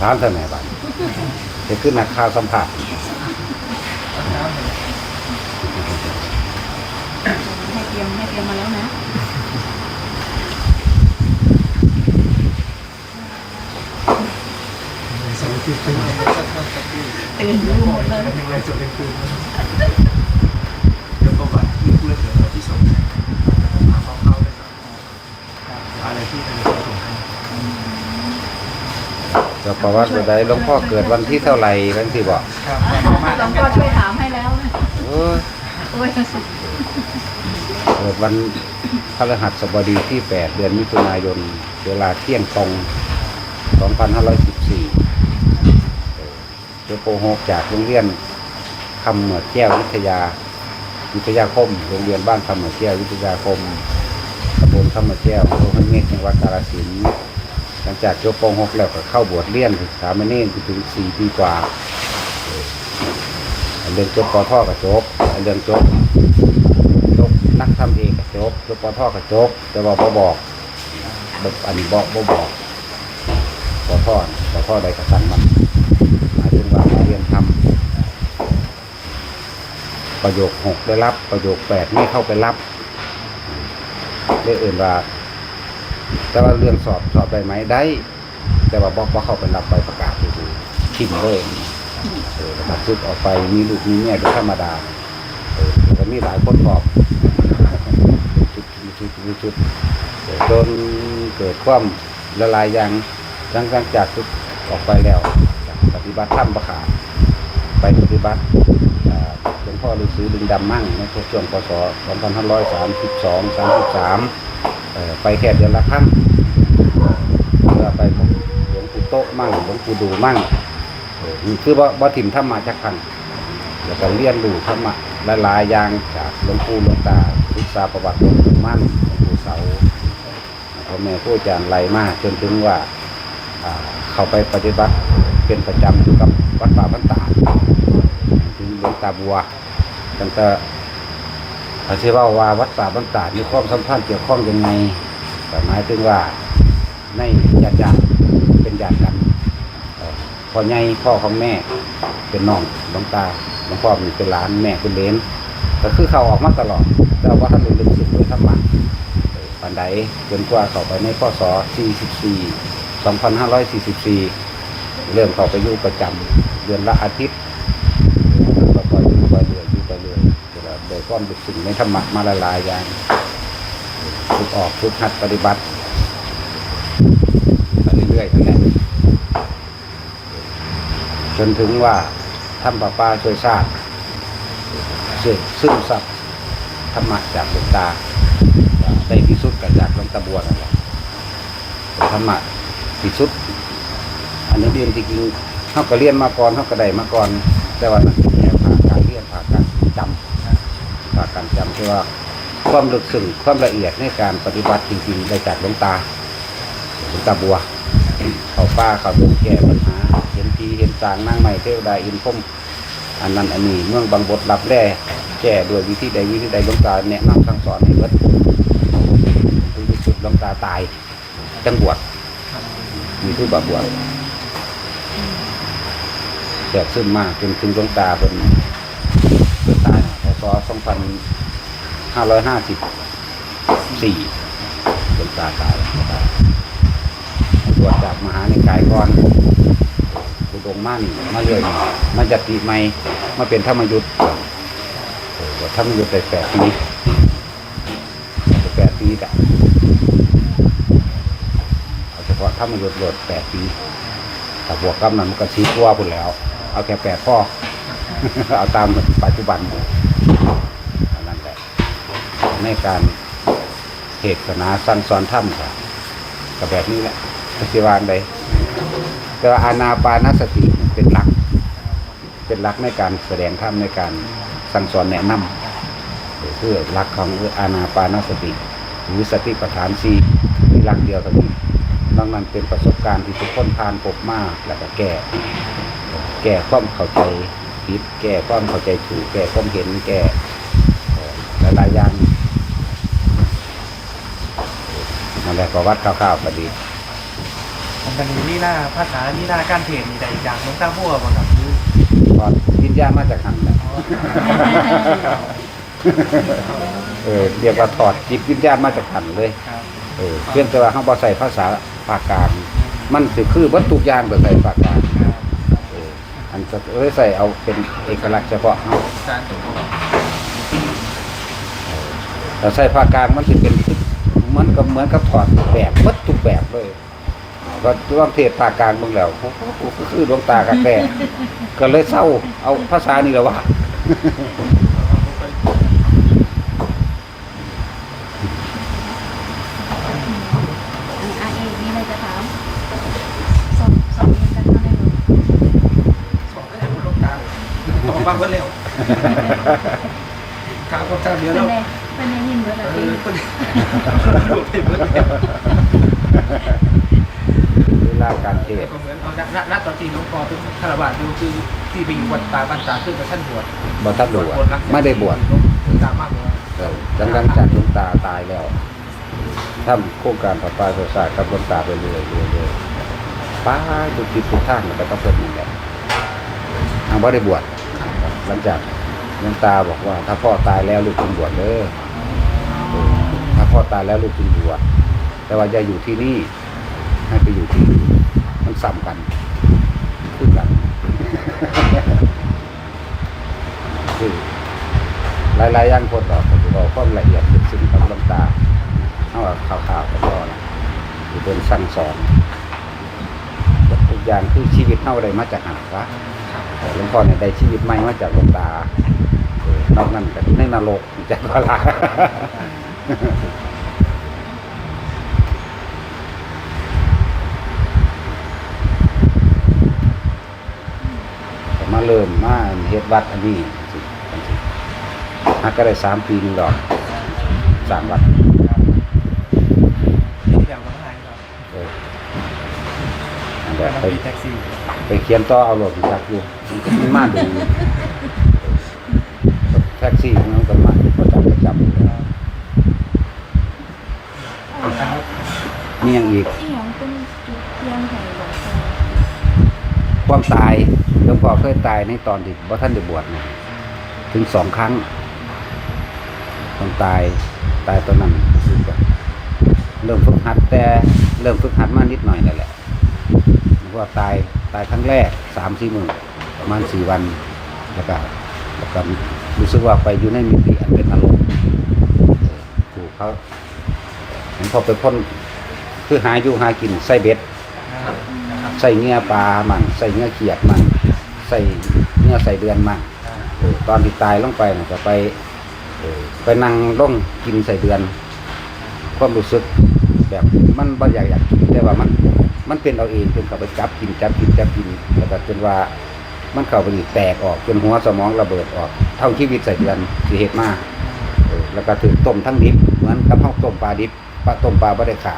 ถามท่านไหนบ้างจะขึ้นนักข่าวสัมผัสให้เตรียมให้เตรียมมาแล้วนะสวัสดีตื่นตื่นรู้หมดเลย ยังไงจบเป็นคืนเดี๋ยวประวัติที่เพื่อนเดี๋ยวเราที่ส่งให้ถามเข้าๆเลยครับอะไรที่เป็นคนส่งให้ จะประวัติใดหลวงพ่อเกิดวันที่เท่าไหร่นั่นสิบอกครับหลวงพ่อช่วยถามให้แล้วนะเอ้ยโอ้ยเกิดวันพฤหัสบดีที่ 8 เดือนมิถุนายน เวลาเที่ยงตรง 2514เจ้าโปโฮกจากโรงเรียนคำเหมือดแก้ววิทยา วิทยาคม โรงเรียนบ้านคำเหมือดแก้ววิทยาคมตำบลคำเหมือดแก้วอำเภอห้วยเมฆจังหวัดกาฬสินธุ์ หลังจากจบป .6 แล้วก็เข้าบวชเรียนศึกษามเน่นถึง4ปีกว่าเรียนจบปอท่อกับจบอันเรียนจบจบนักทำเองกับจบจบปอท่อกับจบแต่ว่าบ่บอกแบบอันนี้บอกบ่บอกปอท่อปอท่อใดกระสันมันหมายถึงว่ามาเรียนทำประโยคหกได้รับ ประโยคแปดไม่เข้าไปรับเรื่องอื่นว่า แต่ว่าเรื่องสอบสอบได้ไหมได้ แต่ว่าบอกว่าเขาไปรับใบประกาศดูทิมเลยเออตัดชุดออกไปมีลูกมีแม่เป็นธรรมดาเออแล้วก็มีหลายคนบอกชุดชุดชุดชุดเออจนเกิดความละลายยางหลังจากชุดออกไปแล้วปฏิบัติธรรมประขาไปปฏิบัติหลวงพ่อฤาษีดึงดำมั่งในช่วงพศ2532 33เอ่อ ไปแค่เดือนละครั้งเพื่อไปหลวงปู่โต๊ะมั่งหลวงปู่ดูมั่งคือว่าบ่ถิ่มธรรมาจักพันแล้วก็เรียนรู้ธรรมะหลายๆอย่างจากหลวงปู่หลวงตาศึกษาประวัติหลวงปู่มั่นหลวงปู่เสาพ่อแม่ผู้อาจารย์ไล่มากจนถึงว่าอ่าเข้าไปปฏิบัติเป็นประจำอยู่กับวัดป่าพันตาถึงหลวงตาบัวตั้งแต่ อาชีว่าว่าวัดป่าพันตามีความสัมพันธ์เกี่ยวข้องยังไงหมายถึงว่าในญาติญาติเป็นญาติกันพ่อใหญ่พ่อของแม่เป็นน้องหลวงตาหลวงพ่อมีเป็นหลานแม่เป็นเลนก็คือเขาออกมาตลอด แต่ว่าท่านลึกซึ้งโดยธรรมะปันใดจนกว่าเข้าไปในพศ44 2544 เริ่มเข้าไปอยู่ประจำเดือนละอาทิตย์ก็ปล่อยอยู่ไปเรื่อยอยู่ไปเรื่อยแต่ว่าโดย ความลึกซึ้งในธรรมะมาละลายอย่างฝึกออกฝึกหัดปฏิบัติไปเรื่อยๆนั่นแหละจนถึงว่าท่านป้าป้าช่วยชาติซึ่งซึ่งสับธรรมะจากหลวงตาได้ที่สุดกับจากหลวงตาบัวนั่นแหละธรรมะที่สุด อันนี้เรียนจริงๆเขาก็เรียนมาก่อนเขาก็ได้มาก่อน แต่ว่านั่นเป็นแค่ผ่านการเรียนผ่านการจำ ผ่านการจำที่ว่าความลึกซึ้งความละเอียดในการปฏิบัติจริงๆได้จากหลวงตาหลวงตาบัว เขาป้าเขาดงแก้ปัญหาเห็นพีเห็นสางนั่งใหม่เทวดาอินพรหมอันนั้นอันนี้เมืองบางบทรับแร่แก้ด้วยวิธีใดวิธีใดหลวงตาแนะนำสั่งสอนให้เบิดคือที่สุดหลวงตาตายจังบวชมีคือบาบวชแสบซึมมากจนถึงหลวงตาเป็น ศสองพันห้าร้อยห้าสิบสี่หลวงตาตายบวชจากมหาในกายก่อนอุดงมั่นมาเรื่อยมาจัดปีใหม่มาเป็นธรรมยุทธ์เออบวชธรรมยุทธ์ได้แปดปีแปดปีแต่เอาเฉพาะธรรมยุทธ์บวชแปดปีแต่บวกกำนั้นมันก็ชี้ตัวพุ่นแล้ว เอาแค่แปดพ่อเอาตามปัจจุบันอยู่ ในการเทศนาสั้นสอนธรรมค่ะก็แบบนี้แหละสิวางใดแต่ว่าอานาปานสติเป็นหลัก เป็นหลักในการแสดงธรรมในการสั่งสอนแนะนำคือหลักของอานาปานสติ หรือสติปัฏฐานสี่มีหลักเดียวเท่านี้นอกนั้นเป็นประสบการณ์ที่ทุกคนผ่านพบมากแล้วก็แก้แก้ความเข้าใจผิดแก้ความเข้าใจถูกแก้ความเห็นแก่หลายๆอย่างนั่น แหละประวัติคร่าวๆก็ดีผมเป็นนี่หน้าภาษานี่หน้าการเทรดนี่แต่อีกอย่างน้องตาบัวบ่ครับคือถอดวิญญาณมาจากหันแหละ เออเรียกว่าถอดจิตวิญญาณมาจากหันเลย ครับเออเพียงแต่ว่าเขาบ่ใส่ภาษาภาคกลาง มันสิคือวัตถุกอย่างแต่ใส่ภาคกลางเอออันจะเอ้ยใส่เอาเป็นเอกลักษณ์เฉพาะเฮาจานตัวแต่ใส่ภาคกลางมันสิเป็น มันก็เหมือนกับถอดแบบวัตถุกแบบเลยก็ร่วมเทศภาคกลางเบิ่งแล้วโอ้โหก็คือดวงตากระแก่ก็เลยเศร้า เอาภาษานี่แหละว่าอาเอกมีอะไรจะถามสอบสอบเรียนกันเท่าไหร่หนูสองก็ได้ลูกตาตองบ้างก็เร็วข้าว เทปเบิร์ดแล้วเวลาการเทศก็เหมือนเอาณณตอนที่น้องปอเป็นคารวะดูคือที่ไปอยู่วัดตาบ้านตาขึ้นกับท่านบวชบ่ทันบวชไม่ได้บวชตามมากกว่าเออหลังจากจากหลวงตาตายแล้วทำโครงการประปาโซซากับหลวงตาไปเรื่อยๆเรื่อยๆป้าจุดจิตทุกท่านมันก็ต้องเป็นอย่างนี้ทางบ่ได้บวชหลังจากหลวงตาบอกว่า ถ้าพ่อตายแล้วลูกจึงบวชเด้อเออถ้า พ่อตายแล้วลูกจึงบวชแต่ว่าอย่าอยู่ที่นี่ให้ไปอยู่ที่อื่นมันซ้ำกันคือกันคือหลายๆอย่างคนบอกผมบอกความละเอียดลึกซึ้งของลวงตาเอาว่าข่าวๆก็พอนะคือเป็นสั่งสอนทุกอย่างคือชีวิตเท่าไรมาจากหาวะหลวงพ่อเนี่ยได้ชีวิตใหม่มาจากลวงตาเออนอกนั้นก็ในนรกจากเวลาก็ มาเริ่มมาเฮ็ดวัดอันนี้สิอันสิฮักก็ได้สามปีหนึงดอกสร้างวัดอย่างน้องหายครับเอออันเดีแต่ยวน้องไปปีแท็กซี่ไปเขียนต่อเอารถจักอยู่มันก็มันมาดูแท็กซี่มันก็มาประจำประจำ มีอย่างอีก ที่ยังเป็นจุดเทียนไห่หลวงตาความตายหลวงพ่อเคยตายในตอนที่บ่ท่านได้บวชนะถึงสองครั้งต้องตายตายตอนนั้นคือแบบเริ่มฝึกหัดแต่เริ่มฝึกหัดมานิดหน่อยนั่นแหละหลวงพ่อตายตายครั้งแรกสามสี่หมื่นประมาณสี่วันแล้วก็แล้วก็รู้สึกว่าไปอยู่ในมิติอันเป็นอารมณ์ถูกเขา เห็นพอไปพ่นคือหาอยู่หากินใส่เบ็ดใส่เงี้ยปลามันใส่เงี้ยเขียดมันใส่เงี้ยใส่เดือนมันเออตอนที่ตายลงไปน่ะก็ไปเออไปนั่งล่องกินใส่เดือน ความรู้สึกแบบมันบ่อยากอยากกินแต่ว่ามัน มันเป็นเอาเองจนเขาไปจับกินจับกินจับกินแล้วก็จนว่ามันเข้าไปนี่แตกออกจนหัวสมองระเบิดออก เท่าชีวิตใส่เดือนสิเหตุมากเออแล้วก็ถือต้มทั้งดิบเหมือนกับข้าวต้มปลาดิบ ปลาต้มปลาไม่ได้ขา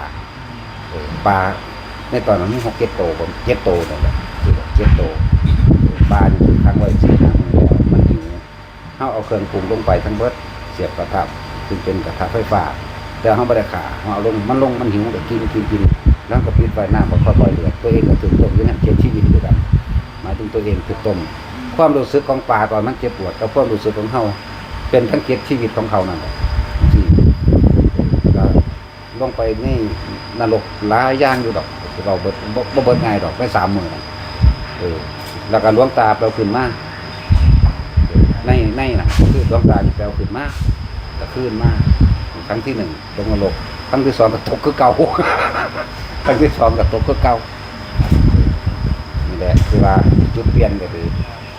เออปลาในตอนนั้นมีหกเจ็ดโตผมเจ็ดโตนั่นแหละคือเจ็ดโตปลานี่คือครั้งไว้สี่ห้ามือแล้วมันหิวเขาเอาเครื่องปรุงลงไปทั้งเบิดเสียบกระทะซึ่งเป็นกระทะไฟฟ้าแต่เขาไม่ได้ขาเขาเอาลงมันลงมันหิวก็กินกินกินแล้วก็ปิดไฟหน้าก็ค่อยๆเดือดตัวเองก็ถึงต้มอยังนั้นเจ็บชีวิตด้วยกันหมายถึงตัวเองคือต้มความรู้สึกของปลาตอนมันเจ็บปวดกับความรู้สึกของเขาเป็นทั้งเจ็บชีวิตของเขานั่นแหละที่ก็ ลงไปในนรกหลายอย่างอยู่ดอกเราเบิดบ่เบิดง่ายดอกไปสามหมื่นเออแล้วก็หลวงตาแปลขึ้นมาในในน่ะคือหลวงตาแปลขึ้นมาก็ขึ้นมาครั้งที่หนึ่งลงนรกครั้งที่สองก็ตกคือเก่าครั้งที่สองก็ตกคือเก่านี่แหละคือว่าจุดเปลี่ยนก็คือ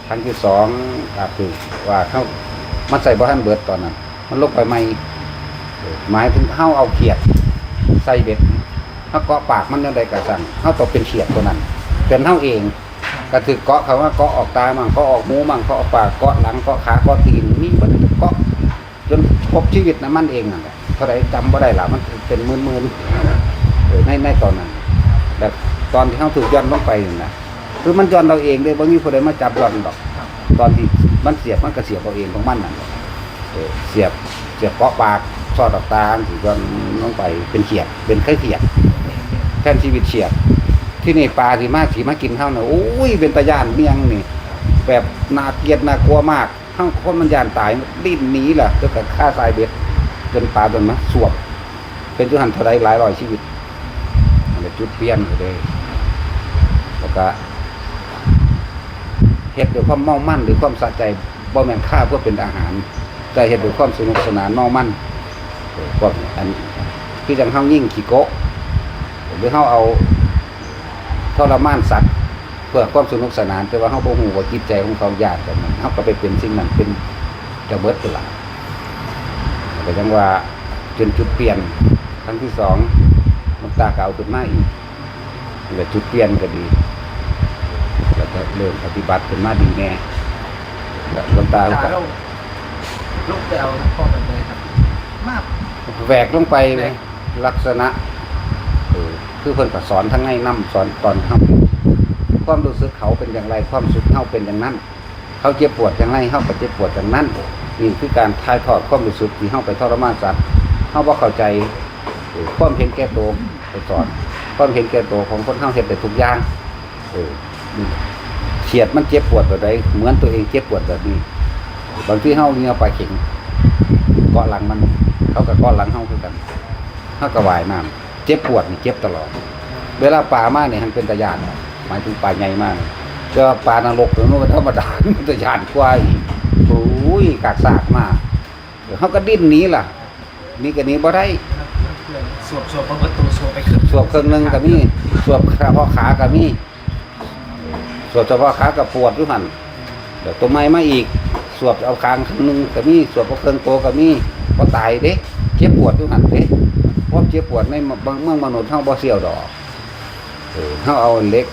ครั้งที่สองก็คือว่าเขามันใส่บ่ทันเบิดตอนนั้นมันลงไปใหม่หมายถึงเข้าเอาเขียด ส่เบ็ดถ้าเกาะปากมันยังไดกระสังเข้าตกเป็นเขียดตัวนั้น เป็นเท่าเองก็คือเกาะเขาว่าเกาะออกตามั่งเกาะออกหูมั่งเกาะออกปากเกาะหลังเกาะขาเกาะตีนนี่มันเกาะจนครบชีวิตนะมันเองนั่นแหละเท่าไรจำบ่ได้หล่ะมันเป็นมื่นๆเออในในตอนนั้นแต่ตอนที่เขาถูกย้อนลงไปนั่นนะคือมันย้อนเราเองเลยบางทีคนใดมาจับย้อนดอก ตอนที่มันเสียบมันก็เสียบเอาเองของมันนั่นเสียบเสียบเกาะปาก อดอกตาสิย้อนลงไปเป็นเขียดเป็นไข้เขียดแทนชีวิตเฉียด ที่นี่ปลาที่มากสีมากินเท่าน่ะโอ้ยเป็นตะยานเมียงนี่ แบบนาเกียดนากลัวมากทั้งคนมันยานตายดิ้นหนีล่ะก็กับฆ่าสายเบ็ดจนปลาโดนมาสวบ เป็นจุดหันเท่าไรหลายร้อยชีวิตอันนี้จุดเปลี่ยนเลยแล้วก็เฮ็ดด้วยความเมามั่นหรือความสะใจบ่แม่นฆ่าเพื่อเป็นอาหาร แต่เฮ็ดด้วยความสนุกสนานเมามั่น พวกอันคือจังเฮายิ่งขี้โกะหรือเฮาเอาทรมานสัตว์เพื่อความสนุกสนาน แต่ว่าเฮาบ่ฮู้ว่าจิตใจของเขาญาติกันมันเฮาก็ไปเป็นสิ่งนั้นเป็นระเบิดตัวละก็จังว่าจนจุดเปลี่ยนครั้งที่สองมันตาเก่าขึ้นมาอีกแล้วจุดเปลี่ยนก็ดีแล้วก็เริ่มปฏิบัติขึ้นมาดีแน่แล้วหลวงตาก็ตาเราลูกไปเอาพ่อแบบไหนครับมาก แหวกลงไปเลยลักษณะเออคือเพิ่นก็สอนทั้งไงนํสอนตอนทำความรู้สึกเขาเป็นอย่างไร ความสุขเขาเป็นอย่างนั้น เขาเจ็บปวดอย่างไรเขาก็เจ็บปวดอย่างนั้นนี่คือการถ่ายทอดความรู้สึกที่เขาไปทรมานสัตว์เขาบ่เข้าใจเออความเห็นแก่ตัวไปสอนความเห็นแก่ตัวของคนเขาเห็นแต่ทุกอย่างเออนี่เฉียดมันเจ็บปวดแบบใดเหมือนตัวเองเจ็บปวดแบบนี้บางที่เขาเนี่ยไปลาเข็งเกาะหลังมัน เขากับเกาะหลังเขาคือกันเขากระวายน้ำเจ็บปวดนี่เจ็บตลอด เวลาป่ามากเนี่ยมันเป็นตะยานหมายถึงป่าใหญ่มากเจอป่านรกหรือมันก็ธรรมดามันตะยานกว่าอีกโอ้ยกากสากมากเดี๋ยวเขาก็ดิ้นหนีล่ะหนี่ก็หนีบ่ได้สวบสวบประตูสวบไปขึ้นสวบเครื่องหนึงก็มีสวบเฉพาะขาก็มีสวบเฉพาะขาก็ปวดอยู่หันเดี๋ยวตัวไม้มาอีก สวบเอาคางครึ่งหนึงก็มีสวบเอาเครื่องโตก็มี บ่ตายเด้เจ็บปวดอยู่หันเด้ความเจ็บปวดในบางเมืองมนุษย์เฮาบ่เสียวดอกเออเฮาเอาเหล็ก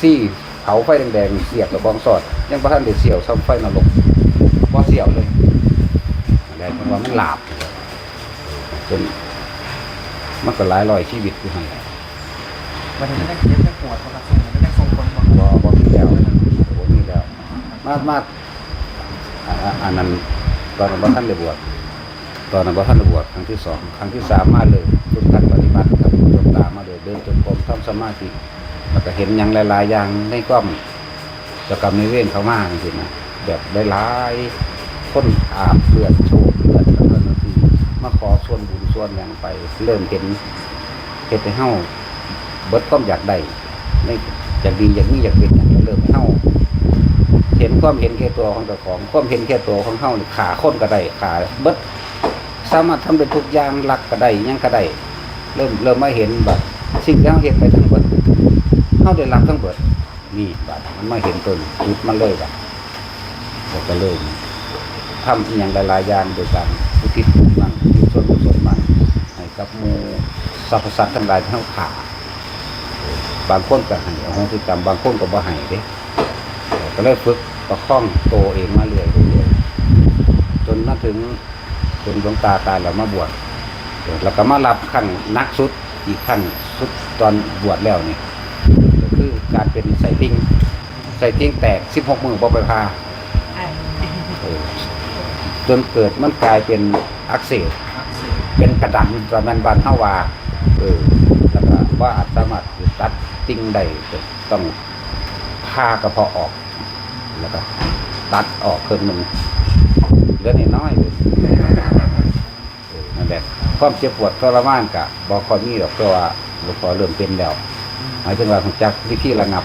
ซี่เผาไฟแดงๆเสียบกับบองสอด ยังบ่ทันได้เสียวซ้ำไฟนรกบ่เสียวเลยอะไรเพราะว่ามันหลาบจนมันก็หลายร้อยชีวิตอยู่หั่นแหละมันถึงได้เจ็บได้ปวดประสาทมันได้ทรงคนบอกบ่บ่มีแล้วบ่มีแล้วมามาอ่าอ่าอันนั้นตอนนั้นบ่ทันได้บวช ตอนนั้นบ่ทันบวชครั้งที่สองครั้งที่สามมาเลยฝึกการปฏิบัติกับดวงตามาเลยเดินจนกรมทำสมาธิแล้วก็เห็นหยังหลาย ๆ อย่างในความเจะกรรมในเวรเขามากจริงนะแบบได้หลายคนอาบเลือดโชกเลือดแล้วก็นั่นสิมาขอส่วนบุญส่วนหยังไป เริ่มเห็นเฮ็ดให้เฮาเบิดความอยากได้ในอยากดีอยากมีอยากเป็นอย่างเริ่มให้าเห็นความเห็นแก่ตัวของเจ้าของความเห็นแก่ตัวของเฮานี่ขาคนก็ได้ขาเบิด สามารถทำได้ทุกอย่างรักก็ได้ยังก็ได้เริ่มเริ่มมาเห็นแบบสิ่งที่เฮาเห็นไปทั้งหมดเฮาได้รับทั้งหมดนี่บัดมันมาเห็นต้นจุดมันเลยบัดเราก็เลยทำอย่างหลายๆอย่างโดยการอุทิศมันอุทิศส่วนกุศลมันให้กับมูสรรพสัตว์ทั้งหลายที่เฮาขาบางคนก็ให้อโหสิกรรมบางคนก็บ่ให้เด้ก็เลยฝึกประคองโตวเองมาเรื่อยเรื่อยๆจนมาถึง จนหลวงตาตายแล้วมาบวชแล้วก็มารับขั้นนักสุดอีกขั้นสุดตอนบวชแล้วนี่ก็คือการเป็นใส่ติ่งใส่ติ่งแตกสิบหกมือบ่ไปพาจนเกิดมันกลายเป็นอักเสบเป็นกระดันตอนนั้นบานเฮาวาเออแล้วก็ว่าอาจสามารถตัดติ่งได้ต้องพากระเพาะออก แล้วก็ตัดออกครึ่งหนึ่ง เหลือนิดน้อยเลยเออนั่นแหละความเจ็บปวดทรมานกะบอกคอยมีหรอกเพราะว่าหลวงพ่อเริ่มเป็นแล้วหมายถึงว่าผมจักวิธีระงับ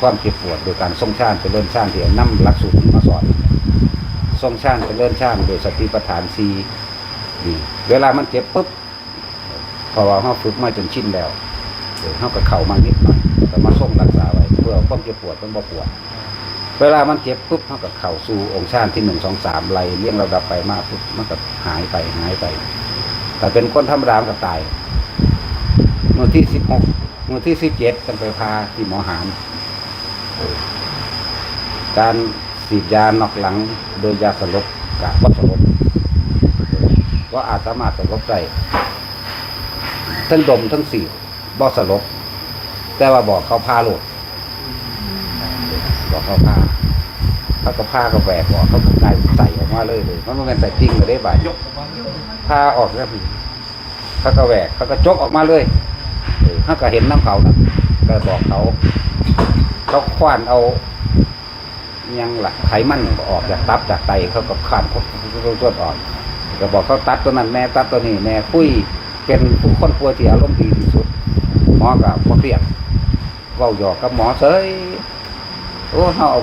ความเจ็บปวดโดยการทรงชาติเป็นเลื่อนชาติที่นํหลักสูตรนี้มาสอนทรงชาติเป็นเลื่อนชาติโดยสติปัฏฐานสีนี่เวลามันเจ็บปุ๊บเพราะว่าเขาฝึกมาจนชินแล้วเดี๋ยวเขาก็เข่ามานิดหน่อยแต่มาทรงรักษาไว้เพื่อความเจ็บปวดมันบ่ปวด เวลามันเจ็บปุ๊บมันก็เข้าสู่องค์ชาติที่หนึ่งสองสามไล่เลี้ยงระดับไปมากปุ๊บมันก็หายไปหายไป แต่เป็นคนธรรมดามันก็ตายเมื่อที่สิบหกเมื่อที่สิบเจ็ดกันไปพาที่หมอหารเออการสีดยานอกหลังโดยยาสลบกับวัสลบว่าอาจสามารถสลบได้ทั้งดมทั้งสีดบ่สลบแต่ว่าบอกเขาพาโหลด บอกเขาผ้าเขาก็ผ้าก็แหวกออกเขาก็กลายใส่ออกมาเลยเลยมันไม่เป็นใส่จริงเลยได้บ่ายผ้าออกแล้วพี่เขาก็แหวกเขาก็จกออกมาเลยเขาก็เห็นน้ำเขานะก็บอกเขาเขาควานเอายังหลักไขมันออกจากตับจากไตเขาก็ขานตัวอ่อกก็บอกเขาตัดตัวนั้นแน่ตัดตัวนี้แน่คุยเป็นผู้คนป่วยที่อารมณ์ดีที่สุดหมอกับบ่เครียดเว้าหยอกกับหมอเฉย โอ้เฮาเอา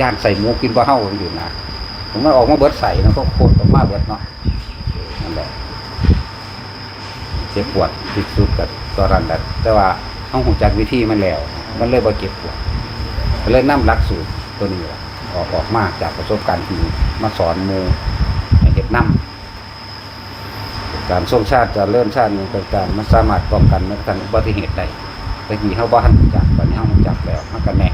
ย่างใส่หมูกินบ่เฮาอยู่นะผมมันออกมาเบิดใส่นะก็โคตรออกมาเบิดเนาะนั่นแหละเจ็บปวดที่สุดกับตอนนั้นแต่แต่ว่าเฮาหูจักวิธีมันแล้ว มันเลยบ่เจ็บปวดก็เลยนำหลักสูตรตัวนี้ออกออกมาจากประสบการณ์ที่มาสอนมู่ให้เฮ็ดนำการทรงชาติจะเลื่อนชาตินี้เป็นการมันสามารถป้องกันไม่ทันอุบัติเหตุได้แต่กี้เขาบ้านจักตอนนี้เขาจักแล้วมันก็แน่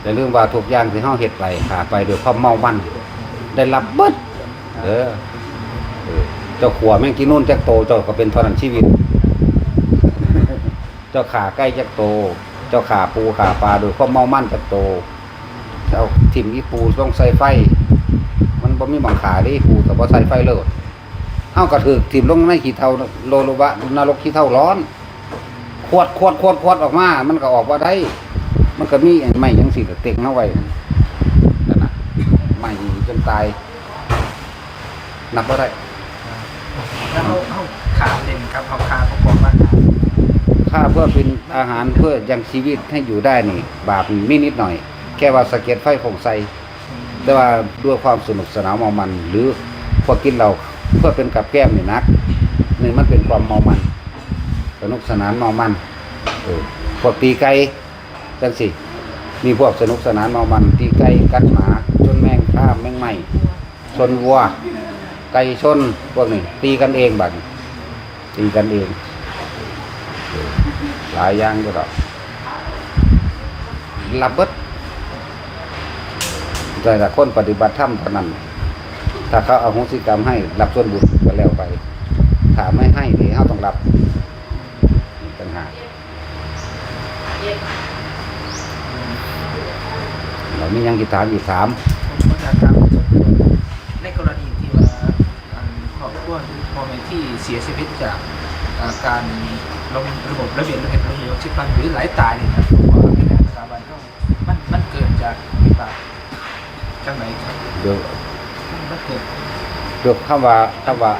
แต่เรื่องว่าทุกอย่างที่เขาเฮ็ดไปหาไปโดยความเมามัน ได้รับเบิดเออเจ้าขัวแม่งกินนู่นแจ็คโตเจ้าก็เป็นเท่านั้นชีวิต เจ้าขาใกล้แจ็คโต เจ้าขาปูขาปลาโดยความเมามันแจ็คโตเจ้าทิมอีปูต้องใส่ไฟ มันบ่มีบังขาเดิปูแต่บ่ใส่ไฟเลิศเฮาก็ถือทิ่มลงในขี้เท่าโลโลวะนรกขี้เท่าร้อน ขวดขวดขวดขวดออกมา มันก็ออกบ่ได้ มันก็มีไม้จังซี่ก็เต็งเอาไว้นั่นน่ะไม้จนตาย นับบ่ได้แล้วเขาเขาขาเด่นครับเขาขาประกอบร่างกายค่าเพื่อเป็นอาหารเพื่อยังชีวิตให้อยู่ได้นี่ บาปมีนิดหน่อย แค่ว่าสะเก็ดไฟของใส่แต่ว่าด้วยความสนุกสนานเมามัน หรือพอกินเราเพื่อเป็นกับแก้มนี่นักนี่มันเป็นความเมามัน สนุกสนานเมามันเออพวกตีไก่จังสิมีพวกสนุกสนานเมามันตีไก่กัดหมาชนแมงข้ามแมงไหม้ชนวัว ไก่ชนพวกนี้ตีกันเองบัดตีกันเองหลายอย่างก็ดอกลับเบิดแต่ละคนปฏิบัติธรรมเท่านั้น ถ้าเขาเอาโหสิกรรมให้รับส่วนบุญก็แล้วไป ถ้าไม่ให้นี่เขาต้องรับปัญหากเรา มียังกีถามอีกถาม ผมก็จะถามส่วนตัวในกรณีที่ว่าอันครอบครัวหรือพ่อแม่ที่เสียชีวิตจากอ่าการลงระบบระเบียบระเบียบระเบียบชิพันหรือหลายตายเนี่ยนะผมว่าในแผนสถาบันก็มันมันเกิดจากวิบากจากไหนครับเดี๋ยวมันเกิดเดี๋ยวคำว่าคำว่า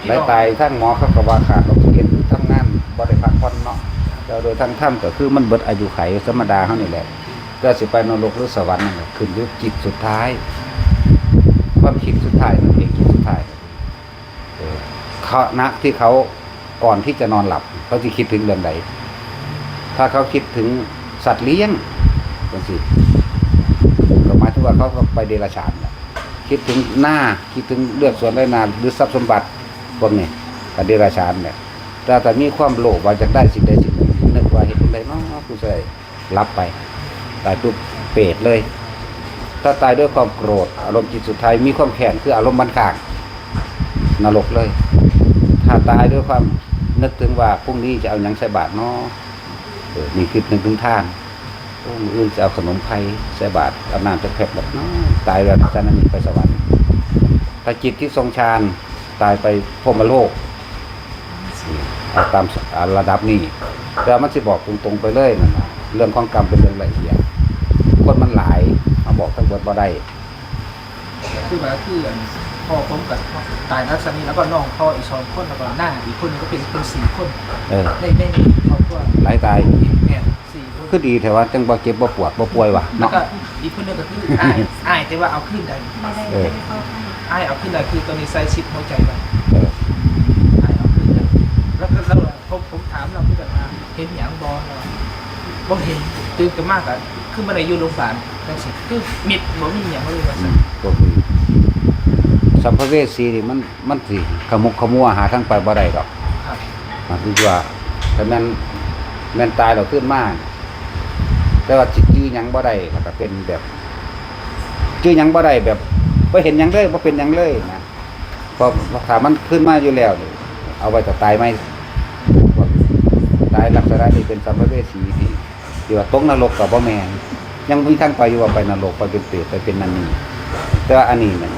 ที่ว่าพี่หลายน้องตายทั้งหมอเขาก็ว่าขาดออกซิเจนทำงานบ่ได้พักผ่อนเนาะแต่โดยทั้งถ้ำก็คือมันเบิดอายุไขธรรมดาเขานี่แหละ ก็สิไปนรกหรือสวรรค์นั่นแหละขึ้นอยู่จิตสุดท้าย ความคิดสุดท้ายนั่นเองคิดสุดท้ายเออเขาณที่เขาก่อนที่จะนอนหลับเขาจะคิดถึงเรื่องใดถ้าเขาคิดถึงสัตว์เลี้ยงจังสิก็หมายถึงว่าเขาไปเดรัจฉานคิดถึงหน้าคิดถึงเลือกส่วนไรนาหรือทรัพย์สมบัติพวกนี้ก็เดรัจฉานเนี่ยแต่แต่มีความโลภว่าจะได้สิ่งใดสิ่งหนึ่งนึกว่าเห็นใดเนาะกูใส่รับไปายปุ๊บเปรตเลย ถ้าตายด้วยความโกรธ อารมณ์จิตสุดท้ายมีความแค้นคืออารมณ์บันขางนรกเลย ถ้าตายด้วยความนึกถึงว่าพรุ่งนี้จะเอาหยังใส่บาตรเนาะเออนี่คือนึกถึงท่านพรุ่งอื่นจะเอาขนมไผ่ใส่บาตรเอาน้ำจะแผบแบบเนาะตายแล้วจะนั้นไปสวรรค์ถ้าจิตที่ทรงฌานตายไปพรมโลกเอาตามระดับนี้แต่มันสิบอกตรงๆไปเลยนั่นน่ะเรื่องของกรรมเป็นเรื่องละเอียด คนมันหลายมาบอกทั้งหมดบ่ได้คือแบบคืออันพ่อผมกับตายนักสนีแล้วก็น้องพ่ออีกสองคนแล้วก็หน้าอีกคนหนึงก็เป็นเป็นสี่คนเออในในครอบครัวหลายตายเนี่ยสี่คนคือดีแต่ว่าจังบ่เจ็บบ่ปวดบ่ป่วยว่ะแล้วเนาะก็อีกคนหนึงก็คืออ้ายอ้ายแต่ว่าเอาขึ้นได้ไม่ได้เออไม่ได้เข้าข้างอ้ายเอาขึ้นได้คือตอนนี้ใส่ชิปหัวใจไปเอออ้ายเอาขึ้นได้แล้วก็แล้วผมผมถามเราคือแบบว่าเห็นอย่างบอลเราบ่เห็นตื่นกันมากอะ คือมาได้อยู่โรงพยาบาลจังสิคือมิดบ่มีอย่างเลยว่าอืซั่นมก็คือสัมภเวสีนี่มันมันสิขมุกขมัวหาทางไปบ่ได้ดอกครับหมายถึงว่าแต่แม่นแม่นตายเราขึ้นมาแต่ว่าจิตจื้อหยังบ่ได้แล้วก็เป็นแบบจื้อหยังบ่ได้แบบบ่เห็นหยังเลยบ่เป็นหยังเลยนะเพราะถ้ามันขึ้นมาอยู่แล้วนี่เอาไว้แต่ตายไหมตายลักษณะนี้เป็นสัมภเวสีที่ที่ว่าตกนรกกับบ่แม่น ยังมีทางไปอยู่ว่าไปนรกไปเป็นเปรตไปเป็นนันนี่แต่ว่าอันนี้มัน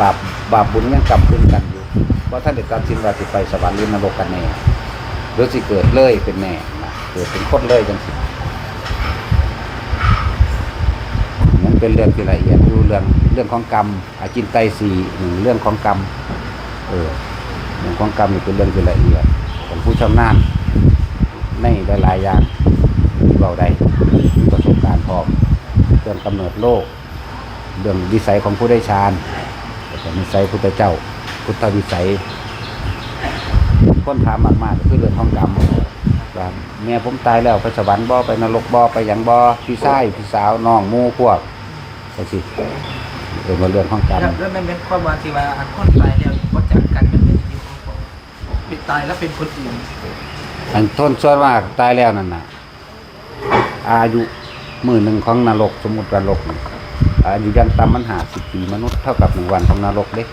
บาปบาปบุญยังกลับขึ้นกันอยู่เพราะท่านได้ตัดสินว่าสิไปสวรรค์หรือนรกกันแน่หรือสิเกิดเลยเป็นแน่นะเกิดเป็นคนเลยจังสิมันเป็นเรื่องที่ละเอียดอยู่เรื่องเรื่องของกรรมอาจินไตสีหนึ่งเรื่องของกรรมเออเรื่องของกรรมนี่เป็นเรื่องที่ละเอียดของผู้ชำนาญในหลายๆอย่าง เราได้มีประสบการณ์พร้อมเรื่องกำเนิดโลก เรื่องวิสัยของผู้ได้ฌานแล้วก็วิสัยพุทธเจ้า พุทธวิสัยคนถามมากๆก็คือเรื่องของกรรมว่าเมียผมตายแล้วไปสวรรค์บ่ไปนรกบ่ไปหยังบ่พี่ชายพี่สาวน้องหมู่พวกไปสิเออมาเรื่องของกรรมแล้วแล้วมันเป็นความว่าที่ว่าอันคนตายแล้วก็จากกันมันเป็นที่ของผมเป็นตายแล้วเป็นคนอื่นอันต้นส่วนมากตายแล้วนั่นน่ะ อายุมือหนึ่งของนรกสมมุตินรกอายุยังต่ำมันหาสิบปีมนุษย์เท่ากับหนึ่งวันของนรกเด้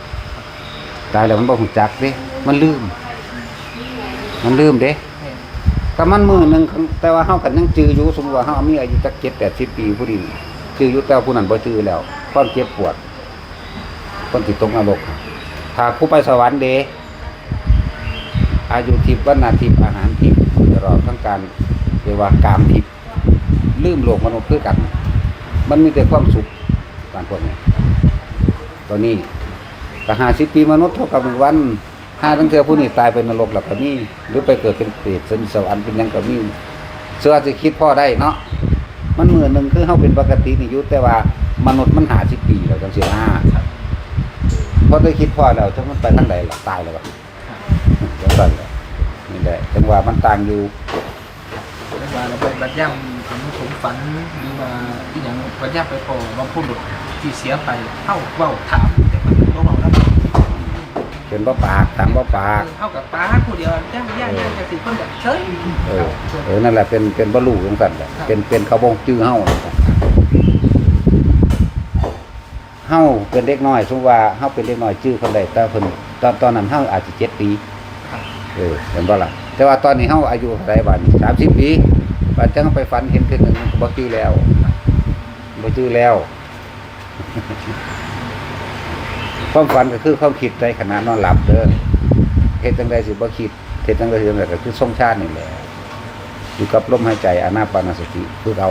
ตายแล้วมันบ่หูจักเด้ มันลืม มันลืมเด้ก็มันมือหนึ่งแต่ว่าเฮากันยังจืออยู่สมมติว่าเฮามีอายุจักเจ็ดแปดสิบปีผู้นี้จืออยู่แต่ว่าผู้นั้นบ่จือแล้วความเจ็บปวดคนที่ตกนรกถ้าผู้ไปสวรรค์เดอายุทิพย์วันนาทิพย์อาหารทิพย์ตลอดทั้งการเรียกว่ากามทิพย์ ลืมโลกมนุษย์คือกัน มันมีแต่ความสุขการพวกนี้ตอนนี้ก็ห้าสิบปีมนุษย์เท่ากับหนึ่งวันห้าตั้งเทือผู้นี้ตายเป็นนรกหลับก็มีหรือไปเกิดเป็นเปรตเป็นสวรรค์เป็นหยังก็มีเสื้อจะคิดพ่อได้เนาะมันมือหนึ่งคือเขาเป็นปกตินี่อยุแต่ว่ามนุษย์มันหาสิบปีแล้วจังสิห้าครับเพราะได้คิดพ่อแล้วถ้ามันไปทางใดล่ะตายแล้ววะจังสั่นแหละนี่แหละจังว่ามันต่างอยู่แล้วว่าเราไปบัดย่ำ ผมผมฝันหรือว่าที่อย่างบัดย่ำไปพอบางคนที่เสียไปเข้าเว้าถามแต่มันบ่เว้าแล้วเป็นบ่ปากต่างบ่ปากเข้ากับป้าผู้เดียวย่างย่างย่างจะสิคนแบบเฉยเออ เออ นั่นแหละเป็นเป็นบรรลุจังสั่นแหละเป็นเป็นเขาบงจื้อเฮาเฮาเป็นเด็กน้อยสมมุติว่าเฮาเป็นเด็กน้อยจื้อคนใดแต่เพิ่นตอนตอนนั้นเฮาอาจจะเจ็ดปี เออเห็นบ่ล่ะแต่ว่าตอนนี้เฮาอายุเท่าไหร่บัดนี้30 ปี บัดจังไปฝันเห็นขึ้นหนึ่งก็บ่จื้อแล้วบ่จื้อแล้วความฝันก็คือความคิดในขณะนอนหลับเด้อเฮ็ดจังไดสิบ่คิดเฮ็ดจังไดสิบ่ก็คือทรงชาตินี่แหละอยู่กับลมหายใจอานาปานสติคือเอา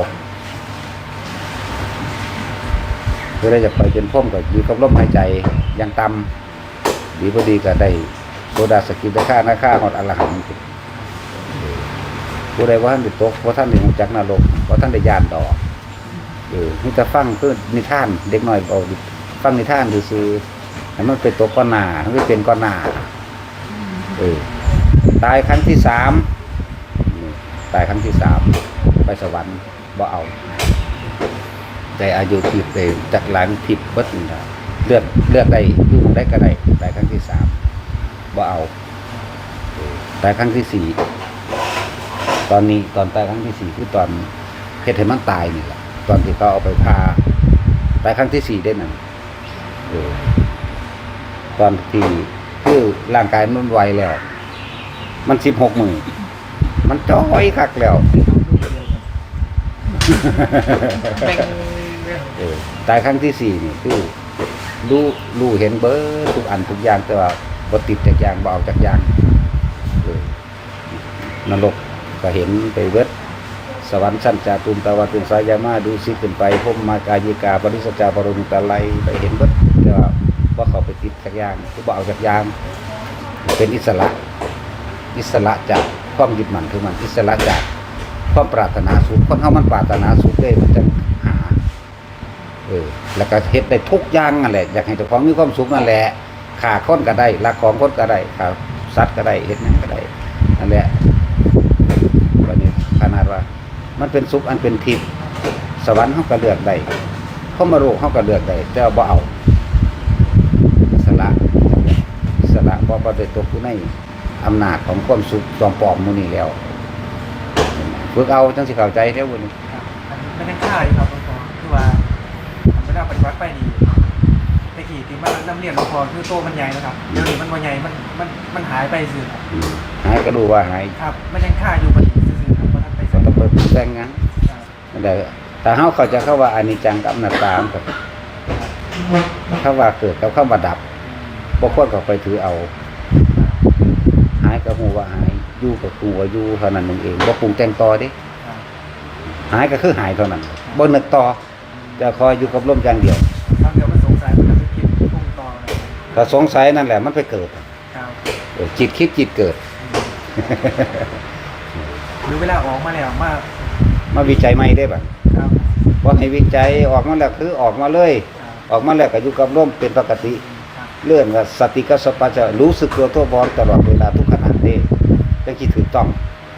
เวลาจะไปเป็นพ่มก็อยู่กับลมหายใจอย่างต่ำดีบ่ดีก็ได้โซดาสกิได้ค่านาค่าฮอดอรหันต์ ผู้ใดว่าท่านได้ตกว่าท่านได้รู้จักนรกว่าท่านได้ยานดอก เออนี่จะฟังคือนิทานเด็กน้อยเอาฟังนิทานซื่อๆให้มันเป็นตกก้อนหนามันเป็นก้อนหนาเออตายครั้งที่สามตายครั้งที่สามไปสวรรค์บ่เอาได้อายุทิพย์ได้จากหลังทิพย์เบิดนี่ล่ะเลือกเลือกได้ยู่งได้ก็ได้ตายครั้งที่สามบ่เอาตายครั้งที่สี่ ตอนนี้ตอนตายครั้งที่สี่คือตอนเพชรให้มันตายนี่แหละตอนที่เขาเอาไปพาตายครั้งที่สี่ได้นั่นเออตอนที่คือร่างกายมันไวแล้ว มันสิบหกมือมันจ้อยคักแล้วแบ่งเออตายครั้งที่สี่นี่คือรู้รู้เห็นเบิร์ทุกอันทุกอย่างแต่ว่าบ่ติดจากอย่างบ่เอาจากอย่างเออนรก ก็เห็นไปเบิดสวรรค์ชั้นจาตุมตะวันตุนสายามาดูสิขึ้นไปพมมากายิกาปริสจาปรุณิตาไลไปเห็นเบิดแต่ว่าเขาไปติดจากอย่างคือบอาจากอย่างเป็นอิสระ อิสระจากความยึดมั่นคือมันอิสระจากความปรารถนาสุขคนเฮามันปรารถนาสุขเด้มันจังหาเออแล้วก็เฮ็ดได้ทุกอย่างนั่นแหละอยากให้เจ้าของมีความสุขนั่นแหละขาค้นก็ได้รักของค้นก็ได้ขาสัตว์ก็ได้เฮ็ดหยังก็ได้นั่นแหละวันนี้ขนาดว่า มันเป็นสุขอันเป็นทิพย์สวรรค์เฮาก็เลือกได้เขามาโรคเฮาก็เลือกได้แต่ว่าบ่เอาอิสระอิสระบ่บ่ได้ตกอยู่ในอำนาจของความสุขจอมปลอมหมูนี่แล้วฝึกเอาจังสิเข้าใจเท่าบุญครับมันยังค่าอยู่ครับหลวงพ่อคือว่าไม่ได้เอาปฏิวัติไปนี่ตะกี้ที่มันน้ำเลียนหลวงพ่อคือโตมันใหญ่นะครับเดี๋ยวนี้มันบ่ใหญ่มันมันมันหายไปซื่อครับหายก็ดูว่าหายครับ มันยังค่าอยู่มัน แต่งงั้นครับนั่นแหละแต่เฮาเข้าใจเข้าว่าอนิจจังกับอนัตตามันก็เข้าว่าเกิดกับเข้าว่าดับบ่ควรก็ไปถือเอา หายก็ฮู้ว่าหายอยู่กับกูก็อยู่เท่านั้นเองบ่ปรุงแต่งต่อเด้ครับหายก็คือหายเท่านั้นบ่นึกต่อจะคอยอยู่กับลมอย่างเดียวบางเดี๋ยวมันสงสัยมันจะไปคิดพุ่งต่อนะถ้าสงสัยนั่นแหละมันไปเกิดครับเออจิตคิดจิตเกิด หรือเวลาออกมาแล้วมามาวิจัยใหม่ได้บ่ครับบ่ให้วิจัยออกมาแล้วคือออกมาเลยครับออกมาแล้วก็อยู่กับลมเป็นปกติครับเลื่อนกับสติกับสปปัญจะรู้สึกตัวทั่วพร้อมตลอดเวลาทุกขณะนี่จังคิดถูกต้อง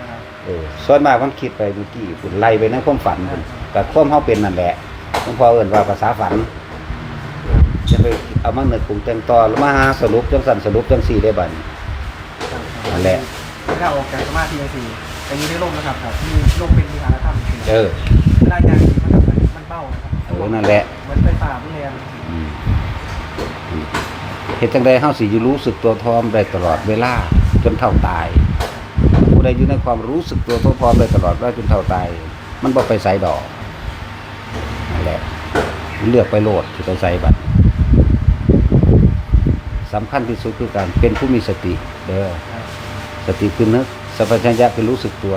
ครับเออส่วนมากมันคิดไปเมื่อกี้คุณไล่ไปในความฝันคุณแต่ความเฮาเป็นนั่นแหละหลวงพ่อเอิ้นว่าภาษาฝันจะไปเอามานึกปรุงแต่งต่อแล้วมาหาสรุปจังสั่นสรุปจังสี่ได้บัดนี้ครับนั่นแหละเวลาออกจากสมาธิยังสี่ แต่อยืนในร่มนะครับครับมีร่มเป็นมีหารธรรมเออเวลาอย่างนี้มันแบบมันเบ้านะครับเออนั่นแหละ เหมือนไฟฟ้าไม่แรงอืมอืมเฮ็ดจังใดเฮาสิอยู่รู้สึกตัวพร้อมได้ตลอดเวลาจนเท่าตาย ผู้ใดอยู่ในความรู้สึกตัวทั่วพร้อมได้ตลอดเวลาจนเท่าตาย มันบ่ไปไสดอกนั่นแหละเลือกไปโลดสิไปไสบัดสำคัญที่สุดคือการเป็นผู้มีสติเด้อครับสติคือนึก สัมปชัญญะคือรู้สึกตัว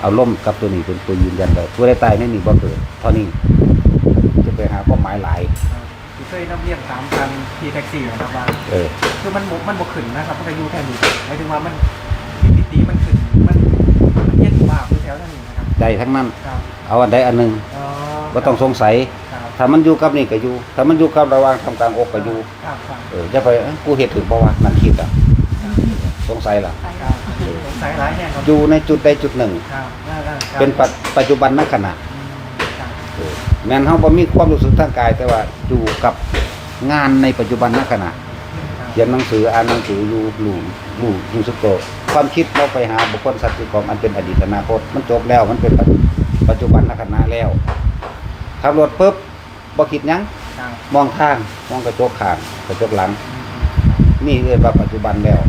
เอาล่มกับตัวนี้เป็นตัวยืนยันเลยผู้ใดตายในนี่บ่เกิดเท่านี้จะไปหาเป้าหมายหลายครับที่เคยน้ำเลี้ยงสามพันทีแท็กซี่นะครับว่าเออคือมันบ่มันบกขึ้นนะครับมันก็อยู่แค่นี้หมายถึงว่ามันมีปิติมันขึ้นมันมันเย็นมากอยู่แถวนั้นนี่นะครับใจทั้งนั้นครับเอาอันใดอันหนึ่งอ๋อก็ต้องสงสัยครับถ้ามันอยู่กับนี่ก็อยู่ ถ้ามันอยู่กับระหว่างทำกลางอกก็อยู่ครับครับเออจะไปเอ้ยกูเห็ดถึงเพราะว่านั่นคิดอะสงสัยล่ะไปครับ สงสัยหลายแห่งครับอยู่ในจุดใดจุดหนึ่ง ครับอ่าอ่าครับเป็นปัจปัจจุบันนักขณะอืมครับเออแม้นเฮาบ่มีความรู้สึกทางกาย แต่ว่าอยู่กับงานในปัจจุบันนักขณะครับเขียนหนังสืออ่านหนังสืออยู่รู้รู้รู้สึกตัวความคิดเราไปหาบุคคลสัตว์สิ่งของอันเป็นอดีตอนาคต มันจบแล้วมันเป็นปัจปัจจุบันนักขณะแล้วขับรถปุ๊บบ่คิดหยังครับมองทางมองกระจกข้างกระจกหลัง อืมนี่เรียกว่าปัจจุบันแล้ว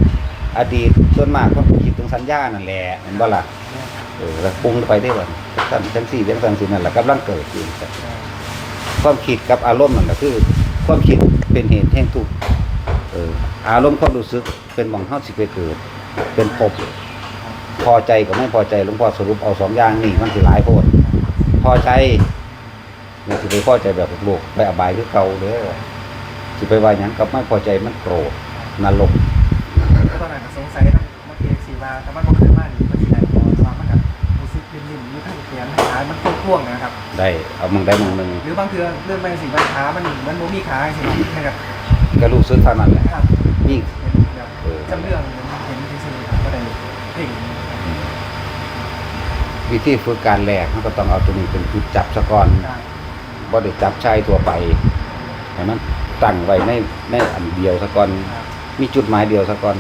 อดีตส่วนมากคนคิดถึงสัญญานั่นแหละเห็นบ่ล่ะครับเออแล้วปรุงไปได้บ่จังจังสี่จังสันสินั่นแหละกำลังเกิดอยู่ความคิดกับอารมณ์นั่นแหละคือ ความคิดเป็นเหตุแห่งทุกข์เอออารมณ์ความรู้สึกเป็นหมองเฮาสิไปเกิด เป็นภพพอใจกับไม่พอใจหลวงพ่อสรุปเอาสองอย่างนี่มันสิหลายโพดพอใจมันสิไปพอใจแบบโลกไปอบายคือเก่าเด้อสิไปว่าหยังกับไม่พอใจมันโกรธนรก ก็ตอนนั้นก็สงสัยนะเมื่อกี้สีว่าแต่มันบ่ขึ้นมานี่มันสิได้พอว่ามันก็รู้สึกนิ่มๆอยู่ทางแขนขามันพ่วงๆนะครับ ได้เอามึงได้มึงหนึ่งหรือบางเทื่อเรื่องไปสิว่าขามันมันบ่มีขาสินะครับก็รู้สึกเท่านั้นแหละครับนี่เห็นแบบเออจำเรื่องเห็นที่สื่อครับก็ได้เพ่งวิธีฝึกการแรกเขาก็ต้องเอาตัวนี้เป็นจุดจับสะก่อนได้บ่ได้จับชายตัวไปให้มันตั้งไว้ในในอันเดียวสะก่อน ครับ มีจุดหมายเดียวสะก่อน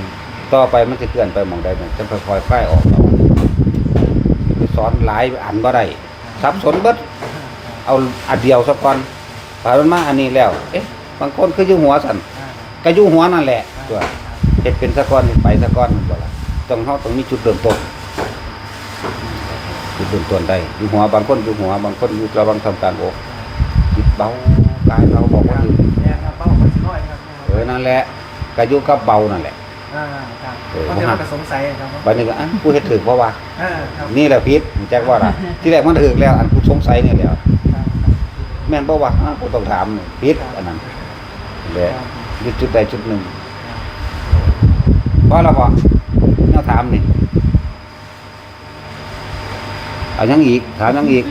ต่อไปมันจะเคลื่อนไปหมองใดเนี่ยจะค่อยๆค่ายออกเอาคือสอนหลายอันบ่ได้สับสนเบิดเอาอันเดียวสะก่อนพอมันมาอันนี้แล้ว เอ๊ะบางคนคืออยู่หัวสั่นอ่าก็อยู่หัวนั่นแหละตัวครับเฮ็ดเป็นสะก่อนไปสะก่อนมันบ่ล่ะต้องเฮาต้องมีจุดเริ่มต้นจุดเริ่มต้นได้อยู่หัวบางคนอยู่หัวบางคนอยู่ระวังทำการอกจิตเบากายเราบอกว่าอยู่แย่ครับเป้ามันสิน้อยครับเออนั่นแหละก็อยู่กับเบานั่นแหละอ่าครับ เออเพราะฉะนั้นก็สงสัยครับบัดนี้ก็อันกูเฮ็ดถึกเพราะว่าอ่าครับนี่แหละผิดแจ็คว่าล่ะ ที่แรกมันถึกแล้ว อันกูสงสัยนี่แหละครับแม่นบ่ว่าอ้าวกูต้องถามนี่ผิดอันนั้นแหละอยู่จุดใดจุดหนึ่งเพราะเราบ่แนวถามนี่เอายังอีก ถามยังอีก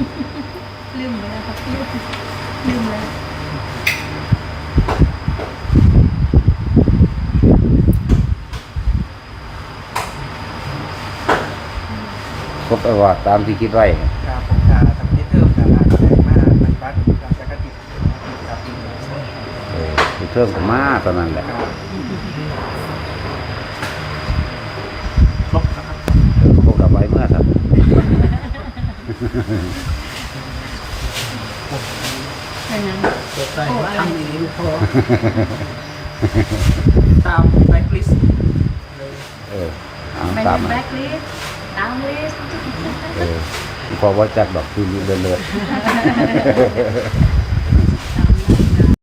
ลืมไปแล้วครับลืมลืมแล้ว ครบแล้วว่าตามที่คิดไว้ครับผมจะทำนิเดิมแต่ละแสดงมาปฏิบัติการจักรติดครับเออคือเทิงของมาตอนนั้นแหละครบครับเออพวกเราไว้เมื่อสักเป็นยังเปิดใจทำดีๆพอตามไลฟ์ลิสต์เออตามแบล็คลิสต์ ดาวลิสเออพอว่าจัดดอกคือเลือดเลย